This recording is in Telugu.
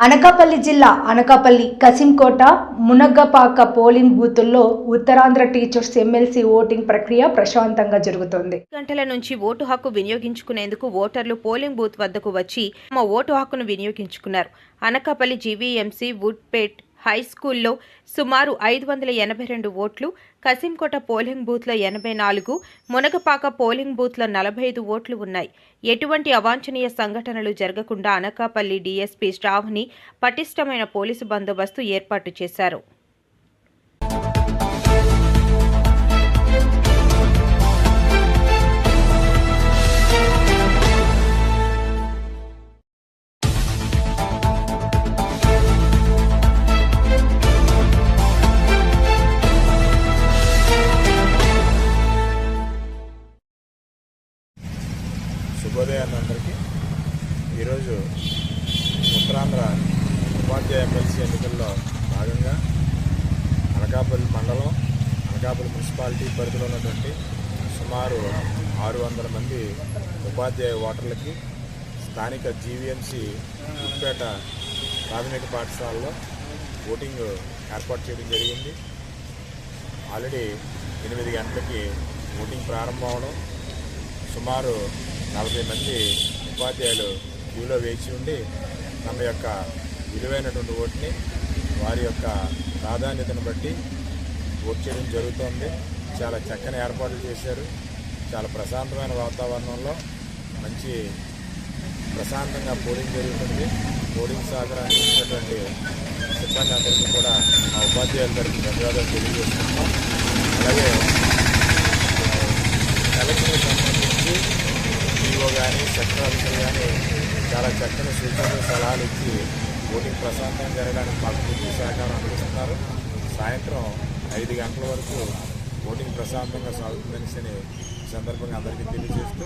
అనకాపల్లి జిల్లా అనకాపల్లి కసింకోట మునగ్గపాక పోలింగ్ బూతుల్లో ఉత్తరాంధ్ర టీచర్స్ ఎమ్మెల్సీ ఓటింగ్ ప్రక్రియ ప్రశాంతంగా జరుగుతోంది. గంటల నుంచి ఓటు హక్కు వినియోగించుకునేందుకు ఓటర్లు పోలింగ్ బూత్ వద్దకు వచ్చి తమ ఓటు హక్కును వినియోగించుకున్నారు. అనకాపల్లి జీవీఎంసీ వుడ్పేట్ హై స్కూల్లో సుమారు ఐదు వందల ఎనభై రెండు ఓట్లు కసింకోట పోలింగ్ బూత్లో ఎనభై నాలుగు మునగపాక పోలింగ్ బూత్లో నలభై ఐదు ఓట్లు ఉన్నాయి. ఎటువంటి అవాంఛనీయ సంఘటనలు జరగకుండా అనకాపల్లి డీఎస్పీ శ్రావణి పటిష్టమైన పోలీసు బందోబస్తు ఏర్పాటు చేశారు. శుభోదయాన్ని అందరికీ. ఈరోజు ఉత్తరాంధ్ర ఉపాధ్యాయ ఎమ్మెల్సీ ఎన్నికల్లో భాగంగా అనకాపల్లి మండలం అనకాపల్లి మున్సిపాలిటీ పరిధిలో ఉన్నటువంటి సుమారు ఆరు వందల మంది ఉపాధ్యాయ ఓటర్లకి స్థానిక జీవీఎంసీ ఉప్పేట ప్రాథమిక పాఠశాలలో ఓటింగ్ ఏర్పాటు చేయడం జరిగింది. ఆల్రెడీ ఎనిమిది గంటలకి ఓటింగ్ ప్రారంభం అవడం సుమారు నలభై మంది ఉపాధ్యాయులు క్యూలో వేచి ఉండి తమ యొక్క విలువైనటువంటి ఓటుని వారి యొక్క ప్రాధాన్యతను బట్టి ఓట్ చేయడం జరుగుతోంది. చాలా చక్కని ఏర్పాట్లు చేశారు. చాలా ప్రశాంతమైన వాతావరణంలో మంచి ప్రశాంతంగా పోలింగ్ జరుగుతుంది. పోలింగ్ సాగరానికి ఇచ్చినటువంటి సిబ్బంది అందరికీ కూడా మా ఉపాధ్యాయుల తరఫున ధన్యవాదాలు తెలియజేస్తున్నాం. ఈఓ కానీ చాలా చక్కని సూచనలు సలహాలు ఇచ్చి ఓటింగ్ ప్రశాంతంగా జరగడానికి మాకు పూర్తి సహకారం అందిస్తున్నారు. సాయంత్రం ఐదు గంటల వరకు ఓటింగ్ ప్రశాంతంగా సాగుతుందని సందర్భంగా అందరికీ తెలియజేస్తూ